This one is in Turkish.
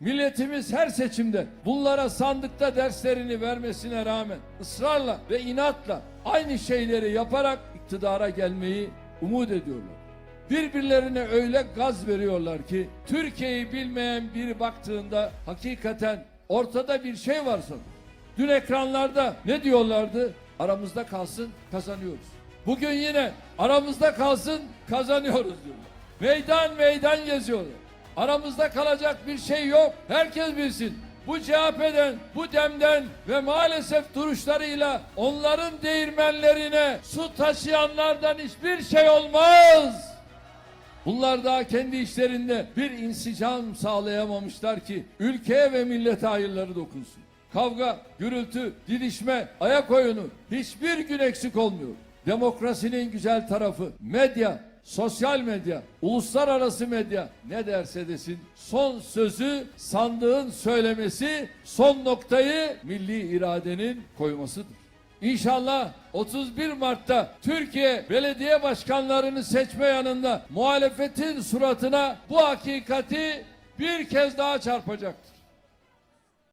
Milletimiz her seçimde bunlara sandıkta derslerini vermesine rağmen ısrarla ve inatla aynı şeyleri yaparak iktidara gelmeyi umut ediyorlar. Birbirlerine öyle gaz veriyorlar ki Türkiye'yi bilmeyen biri baktığında hakikaten ortada bir şey var sanır. Dün ekranlarda ne diyorlardı? Aramızda kalsın kazanıyoruz. Bugün yine aramızda kalsın kazanıyoruz diyorlar. Meydan meydan geziyorlar. Aramızda kalacak bir şey yok. Herkes bilsin. Bu CHP'den, bu demden ve maalesef duruşlarıyla onların değirmenlerine su taşıyanlardan hiçbir şey olmaz. Bunlar daha kendi işlerinde bir insicam sağlayamamışlar ki ülkeye ve millete hayırları dokunsun. Kavga, gürültü, didişme, ayak oyunu hiçbir gün eksik olmuyor. Demokrasinin güzel tarafı medya, sosyal medya, uluslararası medya ne derse desin son sözü sandığın söylemesi, son noktayı milli iradenin koymasıdır. İnşallah 31 Mart'ta Türkiye belediye başkanlarını seçme yanında muhalefetin suratına bu hakikati bir kez daha çarpacaktır.